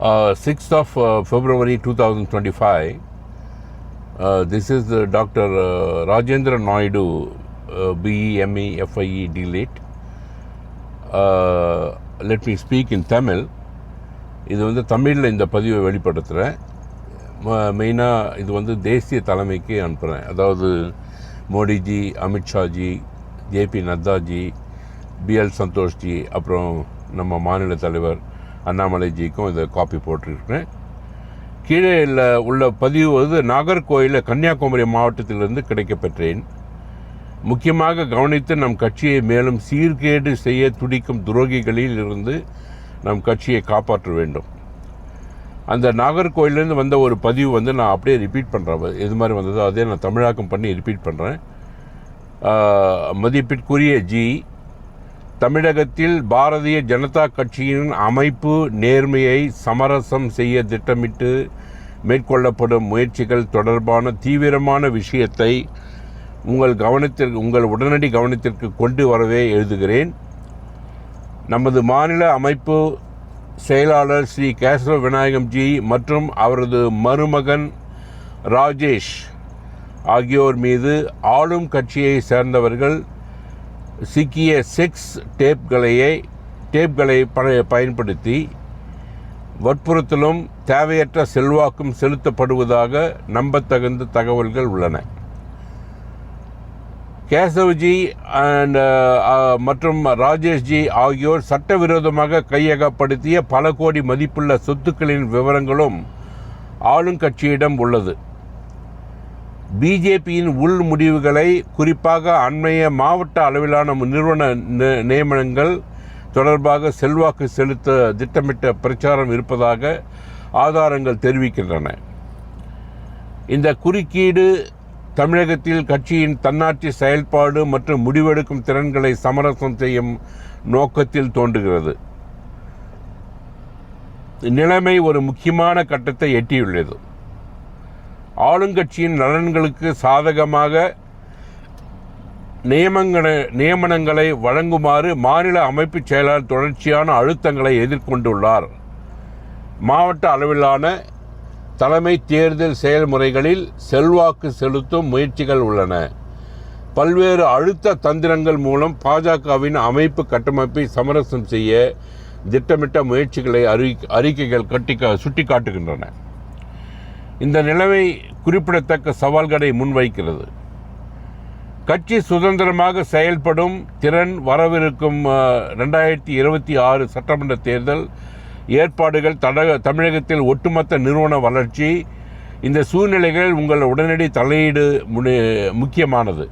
Uh, 6th of uh, February 2025, uh, this is uh, Dr. Uh, Rajendra Naidu, uh, let me speak in Tamil இது வந்து தமிழில் இந்த பதிவை வெளிப்படுத்துகிறேன் மெயினாக இது வந்து தேசிய தலைமைக்கு அனுப்புகிறேன் அதாவது மோடிஜி அமித்ஷாஜி ஜேபி நத்தாஜி பிஎல் சந்தோஷ்ஜி அப்புறம் நம்ம மாநில தலைவர் அண்ணாமலைஜிக்கும் இதை காப்பி போட்டிருக்கிறேன். கீழே உள்ள உள்ள பதிவு வந்து நாகர்கோயிலில் கன்னியாகுமரி மாவட்டத்திலிருந்து கிடைக்கப்பெற்றேன். முக்கியமாக கவனித்து நம் கட்சியை மேலும் சீர்கேடு செய்ய துடிக்கும் துரோகிகளில் இருந்து நம் கட்சியை காப்பாற்ற வேண்டும். அந்த நாகர்கோயிலேருந்து வந்த ஒரு பதிவு வந்து நான் அப்படியே ரிப்பீட் பண்ணுறேன் எது மாதிரி வந்ததோ அதே நான் தமிழாக்கம் பண்ணி ரிப்பீட் பண்ணுறேன் மதிப்பிற்குரிய ஜி தமிழகத்தில் பாரதிய ஜனதா கட்சியின் அமைப்பு நேர்மையை சமரசம் செய்ய திட்டமிட்டு மேற்கொள்ளப்படும் முயற்சிகள் தொடர்பான தீவிரமான விஷயத்தை உங்கள் கவனத்திற்கு உங்கள் உடனடி கவனத்திற்கு கொண்டு வரவே எழுதுகிறேன். நமது மாநில அமைப்பு செயலாளர் ஸ்ரீ கேசவ விநாயகம் ஜி மற்றும் அவரது மருமகன் ராஜேஷ் ஆகியோர் மீது ஆளும் கட்சியை சேர்ந்தவர்கள் சிக்கிய செக்ஸ் டேப்களையே டேப்களை ப- பயன்படுத்தி வற்புறுத்தலும் தேவையற்ற செல்வாக்கும் செலுத்தப்படுவதாக நம்பத்தகுந்த தகவல்கள் உள்ளன. கேசவ்ஜி அண்ட் uh, uh, மற்றும் ராஜேஷ்ஜி ஆகியோர் சட்டவிரோதமாக கையகப்படுத்திய பல கோடி மதிப்புள்ள சொத்துக்களின் விவரங்களும் ஆளுங்கட்சியிடம் உள்ளது. பிஜேபியின் உள் முடிவுகளை குறிப்பாக அண்மைய மாவட்ட அளவிலான நிறுவன நியமனங்கள் தொடர்பாக செல்வாக்கு செலுத்த திட்டமிட்ட பிரச்சாரம் இருப்பதாக ஆதாரங்கள் தெரிவிக்கின்றன. இந்த குறுக்கீடு தமிழகத்தில் கட்சியின் தன்னாட்சி செயல்பாடு மற்றும் முடிவெடுக்கும் திறன்களை சமரசம் செய்யும் நோக்கத்தில் தோன்றுகிறது. நிலைமை ஒரு முக்கியமான கட்டத்தை எட்டியுள்ளது. ஆளுங்கட்சியின் நலன்களுக்கு சாதகமாக நியமங்கன நியமனங்களை வழங்குமாறு மாநில அமைப்புச் செயலாளர் தொடர்ச்சியான அழுத்தங்களை எதிர்கொண்டுள்ளார். மாவட்ட அளவிலான தலைமை தேர்தல் செயல்முறைகளில் செல்வாக்கு செலுத்தும் முயற்சிகள் உள்ளன. பல்வேறு அழுத்த தந்திரங்கள் மூலம் பாஜகவின் அமைப்பு கட்டமைப்பை சமரசம் செய்ய திட்டமிட்ட முயற்சிகளை அறி அறிக்கைகள் கட்டி சுட்டிக்காட்டுகின்றன. இந்த நிலைமை குறிப்பிடத்தக்க சவால்களை முன்வைக்கிறது. கட்சி சுதந்திரமாக செயல்படும் திறன் வரவிருக்கும் ரெண்டாயிரத்தி இருபத்தி ஆறு சட்டமன்ற தேர்தல் ஏற்பாடுகள் தட தமிழகத்தில் ஒட்டுமொத்த நிறுவன வளர்ச்சி இந்த சூழ்நிலைகளில் உங்கள் உடனடி தலையீடு முனி- முக்கியமானது.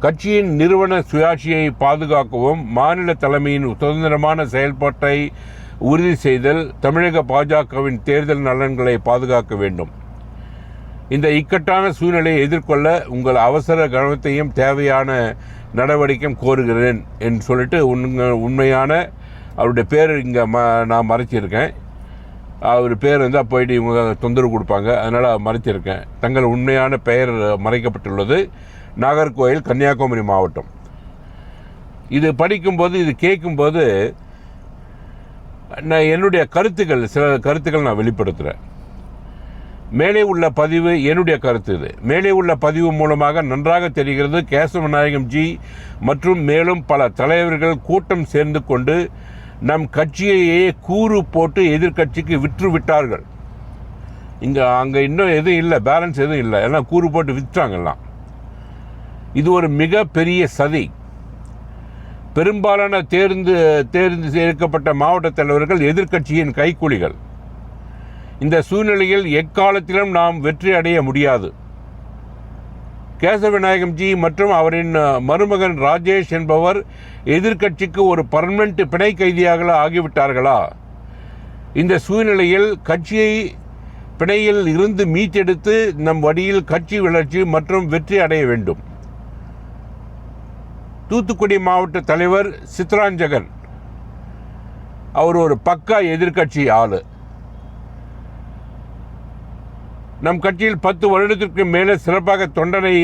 கட்சியின் நிறுவன சுயாட்சியை பாதுகாக்கவும் மாநில தலைமையின் சுதந்திரமான செயல்பாட்டை உறுதி செய்தல் தமிழக பாஜகவின் தேர்தல் நலன்களை பாதுகாக்க வேண்டும். இந்த இக்கட்டான சூழ்நிலையை எதிர்கொள்ள உங்கள் அவசர கவனத்தையும் தேவையான நடவடிக்கையும் கோருகிறேன் என்று சொல்லிட்டு உண்மை உண்மையான அவருடைய பேர் இங்கே ம நான் மறைச்சிருக்கேன். அவர் பேர் வந்து போயிட்டு இவங்க தொந்தரவு கொடுப்பாங்க. அதனால் மறைச்சிருக்கேன். தங்கள் உண்மையான பெயர் மறைக்கப்பட்டுள்ளது. நாகர்கோவில் கன்னியாகுமரி மாவட்டம். இது படிக்கும்போது இது கேட்கும்போது நான் என்னுடைய கருத்துக்கள் சில கருத்துக்கள் நான் வெளிப்படுத்துகிறேன் மேலே உள்ள பதிவு என்னுடைய கருத்து இது. மேலே உள்ள பதிவு மூலமாக நன்றாக தெரிகிறது கேசவ ஜி மற்றும் மேலும் பல தலைவர்கள் கூட்டம் சேர்ந்து கொண்டு நம் கட்சியையே கூறு போட்டு எதிர்க்கட்சிக்கு விற்று விட்டார்கள். இங்கே அங்கே இன்னும் எதுவும் இல்லை பேலன்ஸ் எதுவும் இல்லை. எல்லாம் கூறு போட்டு விற்றாங்கல்லாம் இது ஒரு மிகப்பெரிய சதி. பெரும்பாலான தேர்ந்து தேர்ந்து சேர்க்கப்பட்ட மாவட்ட தலைவர்கள் எதிர்க்கட்சியின் கைக்கூலிகள். இந்த சூழ்நிலையில் எக்காலத்திலும் நாம் வெற்றி அடைய முடியாது. கேசவ ஜி மற்றும் அவரின் மருமகன் ராஜேஷ் என்பவர் எதிர்க்கட்சிக்கு ஒரு பர்மனண்ட் பிணை கைதியாக ஆகிவிட்டார்களா? இந்த சூழ்நிலையில் கட்சியை பிணையில் இருந்து மீட்டெடுத்து நம் வழியில் கட்சி வளர்ச்சி மற்றும் வெற்றி அடைய வேண்டும். தூத்துக்குடி மாவட்ட தலைவர் சித்ராஞ்சகன் அவர் ஒரு பக்கா எதிர்க்கட்சி ஆளு. நம் கட்சியில் பத்து வருடத்திற்கு மேலே சிறப்பாக தொண்டனை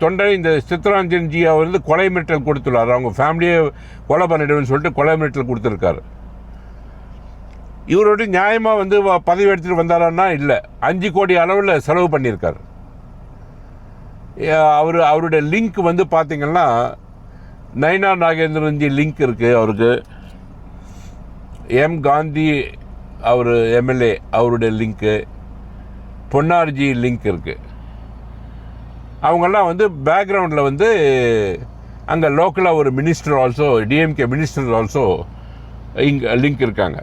தொண்டனை இந்த சித்ராஞ்சன் ஜி அவர் வந்து கொலை மிரட்டல் கொடுத்துள்ளார். அவங்க ஃபேமிலியை கொலை பண்ணிடுவேன்னு சொல்லிட்டு கொலை மிரட்டல் கொடுத்துருக்காரு. இவரோட நியாயமாக வந்து வ- பதவி எடுத்துகிட்டு வந்தாரான்னா இல்லை. அஞ்சு கோடி அளவில் செலவு பண்ணியிருக்காரு. அவர் அவருடைய லிங்க் வந்து பார்த்தீங்கன்னா நைனா நாகேந்திரன்ஜி லிங்க் இருக்குது அவருக்கு. எம் காந்தி அவர் எம்எல்ஏ அவருடைய லிங்க்கு பொன்னார்ஜி லிங்க் இருக்குது அவங்கெல்லாம் வந்து பேக்ரவுண்டில் வந்து அங்கே லோக்கலாக ஒரு minister also DMK minister also இங்கே லிங்க் இருக்காங்க.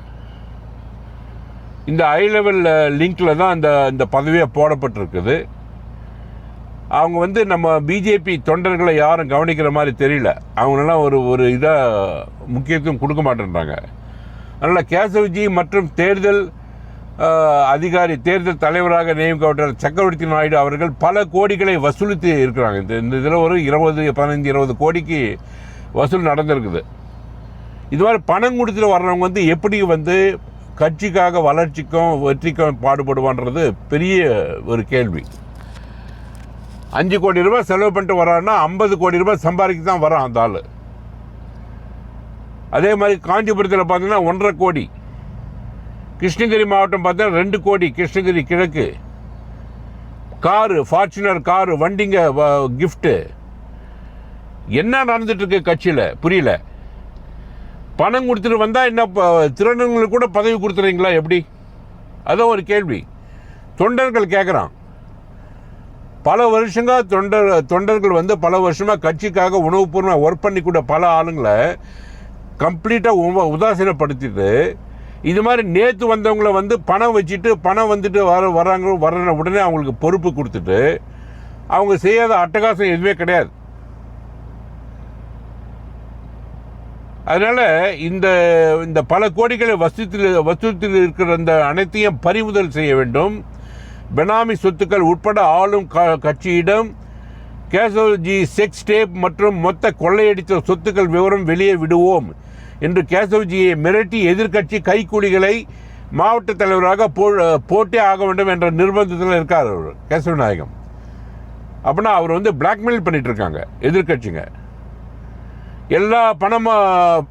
இந்த ஹை லெவலில் லிங்க்கில் தான் அந்த இந்த பதவியாக போடப்பட்டிருக்குது. அவங்க வந்து நம்ம பிஜேபி தொண்டர்களை யாரும் கவனிக்கிற மாதிரி தெரியல. அவங்களெல்லாம் ஒரு ஒரு இதாக முக்கியத்துவம் கொடுக்க மாட்டேன்றாங்க. அதனால் கேசவ்ஜி மற்றும் தேர்தல் அதிகாரி தேர்தல் தலைவராக நியமிக்கப்பட்ட சக்கரவர்த்தி நாயுடு அவர்கள் பல கோடிகளை வசூலித்து இருக்கிறாங்க. இந்த இந்த இதில் ஒரு இருபது பதினஞ்சு இருபது கோடிக்கு வசூல் நடந்திருக்குது. இது மாதிரி பணம் கொடுத்துட்டு வர்றவங்க வந்து எப்படி வந்து கட்சிக்காக வளர்ச்சிக்கும் வெற்றிக்கும் பாடுபடுவான்றது பெரிய ஒரு கேள்வி. அஞ்சு கோடி ரூபாய் செலவு பண்ணிட்டு வரான்னா ஐம்பது கோடி ரூபாய் சம்பாதிக்க தான் வரான் அந்த ஆள். அதே மாதிரி காஞ்சிபுரத்தில் பார்த்தீங்கன்னா ஒன்றரை கோடி. கிருஷ்ணகிரி மாவட்டம் பார்த்தீங்கன்னா ரெண்டு கோடி கிருஷ்ணகிரி கிழக்கு. காரு ஃபார்ச்சுனர் காரு வண்டிங்க கிஃப்ட்டு என்ன நடந்துட்டுருக்கு கட்சியில்? புரியல. பணம் கொடுத்துட்டு வந்தால் என்ன ப- கூட பதவி கொடுத்துறீங்களா எப்படி? அதான் ஒரு கேள்வி. தொண்டர்கள் கேட்குறான் பல வருஷங்க தொண்டர் தொண்டர்கள் வந்து பல வருஷமாக கட்சிக்காக உணவுபூர்வமாக ஒர்க் பண்ணி கூட பல ஆளுங்களை கம்ப்ளீட்டாக உதாசீனப்படுத்திட்டு இது மாதிரி நேற்று வந்தவங்களை வந்து பணம் வச்சுட்டு பணம் வந்துட்டு வர வராங்க வர உடனே அவங்களுக்கு பொறுப்பு கொடுத்துட்டு அவங்க செய்யாத அட்டகாசம் எதுவுமே கிடையாது. அதனால் இந்த இந்த பல கோடிகளை வசூத்தில் வசூத்தில் இருக்கிற அந்த அனைத்தையும் பறிமுதல் செய்ய வேண்டும். பெனாமி சொத்துக்கள் உட்பட ஆளும் க- கட்சியிடம் கேசவ்ஜி செக்ஸ் டேப் மற்றும் மொத்த கொள்ளையடித்த சொத்துக்கள் விவரம் வெளியே விடுவோம் என்று கேசவ்ஜியை மிரட்டி எதிர்க்கட்சி கைக்கூலிகளை மாவட்ட தலைவராக போ போட்டே ஆக வேண்டும் என்ற நிர்பந்தத்தில் இருக்கார் அவர் கேசவ நாயகம். அப்படின்னா அவர் வந்து பிளாக்மெயில் பண்ணிட்டு இருக்காங்க எதிர்க்கட்சிங்க. எல்லா பணமா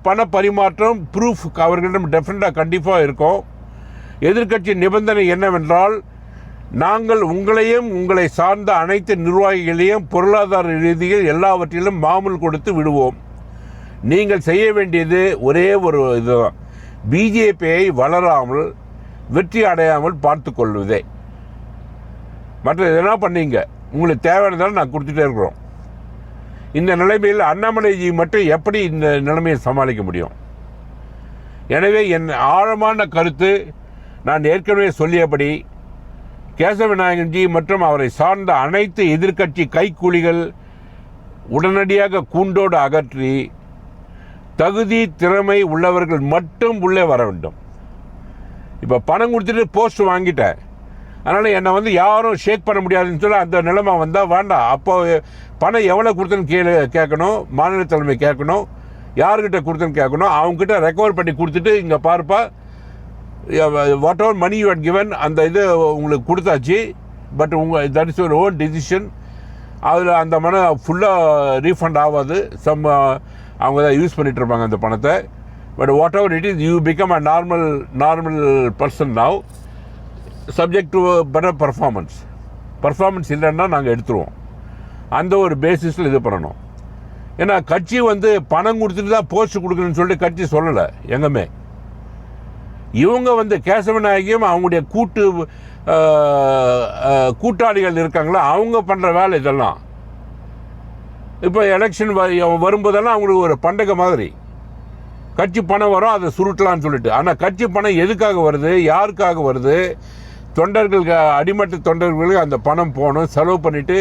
பண பரிமாற்றம் ப்ரூஃப் அவர்களிடம் டெஃபினட்டாக கண்டிப்பாக இருக்கும். எதிர்க்கட்சி நிபந்தனை என்னவென்றால் நாங்கள் உங்களையும் உங்களை சார்ந்த அனைத்து நிர்வாகிகளையும் பொருளாதார ரீதியில் எல்லாவற்றிலும் மாமூல் கொடுத்து விடுவோம். நீங்கள் செய்ய வேண்டியது ஒரே ஒரு இதுதான். பிஜேபியை வளராமல் வெற்றி அடையாமல் பார்த்து கொள்வதே. மற்ற எதனா பண்ணீங்க? உங்களுக்கு தேவையானதால் நான் கொடுத்துட்டே இருக்கிறோம். இந்த நிலைமையில் அண்ணாமலைஜி மட்டும் எப்படி இந்த நிலைமையை சமாளிக்க முடியும்? எனவே என் ஆழமான கருத்து நான் ஏற்கனவே சொல்லியபடி கேசவநாயகன்ஜி மற்றும் அவரை சார்ந்த அனைத்து எதிர்க்கட்சி கைக்கூலிகள் உடனடியாக கூண்டோடு அகற்றி தகுதி திறமை உள்ளவர்கள் மட்டும் உள்ளே வர வேண்டும். இப்போ பணம் கொடுத்துட்டு போஸ்ட் வாங்கிட்டேன். அதனால் என்னை வந்து யாரும் ஷேக் பண்ண முடியாதுன்னு சொல்லி அந்த நிலைமை வந்தால் வேண்டாம். அப்போ பணம் எவ்வளோ கொடுத்தேன்னு கேளு கேட்கணும். மாநில தலைமை கேட்கணும். யார்கிட்ட கொடுத்தேன்னு கேட்கணும். அவங்ககிட்ட ரெக்கவர் பண்ணி கொடுத்துட்டு இங்கே பார்ப்பா whatever money you given அந்த இது உங்களுக்கு கொடுத்தாச்சு. பட் உங்கள் that is your own decision அதில் அந்த மன ஃபுல்லாக ரீஃபண்ட் ஆகாது. சம் uh, அவங்க தான் யூஸ் பண்ணிகிட்டு இருப்பாங்க அந்த பணத்தை. But whatever it is you become a normal normal person now subject to better performance performance இல்லைன்னா நாங்கள் எடுத்துருவோம். அந்த ஒரு பேசிஸில் இது பண்ணணும். ஏன்னா கட்சி வந்து பணம் கொடுத்துட்டு தான் போஸ்ட் கொடுக்கணும்னு சொல்லிட்டு கட்சி சொல்லலை எங்கேமே. இவங்க வந்து கேசவநாயகியும் அவங்களுடைய கூட்டு கூட்டாளிகள் இருக்காங்களா? அவங்க பண்ணுற வேலை இதெல்லாம். இப்போ எலெக்ஷன் வரும்போதெல்லாம் அவங்களுக்கு ஒரு பண்டகை மாதிரி. கட்சி பணம் வரும் அதை சுருட்டலாம்னு சொல்லிட்டு. ஆனால் கட்சி பணம் எதுக்காக வருது? யாருக்காக வருது? தொண்டர்களுக்கு அடிமட்ட தொண்டர்களுக்கு அந்த பணம் போகணும். செலவு பண்ணிவிட்டு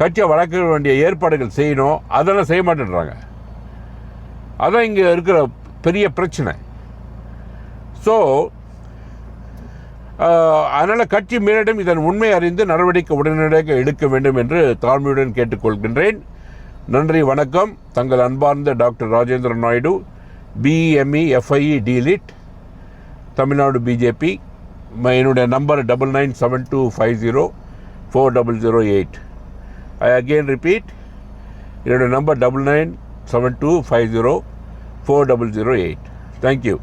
கட்சியை வளர்க்க வேண்டிய ஏற்பாடுகள் செய்யணும். அதெல்லாம் செய்ய மாட்டேன்றாங்க. அதான் இங்கே இருக்கிற பெரிய பிரச்சனை. ஸோ uh, அதனால் கட்சி மேலிடம் இதன் உண்மை அறிந்து நடவடிக்கை உடனடியாக எடுக்க வேண்டும் என்று தாழ்மையுடன் கேட்டுக்கொள்கின்றேன். நன்றி வணக்கம். தங்கள் அன்பார்ந்த doctor Rajendra Naidu BE ME FIE DLitt Tamil Nadu BJP என்னுடைய number double nine seven two five zero four double zero eight I again repeat என்னுடைய number double nine seven two five zero four double zero eight thank you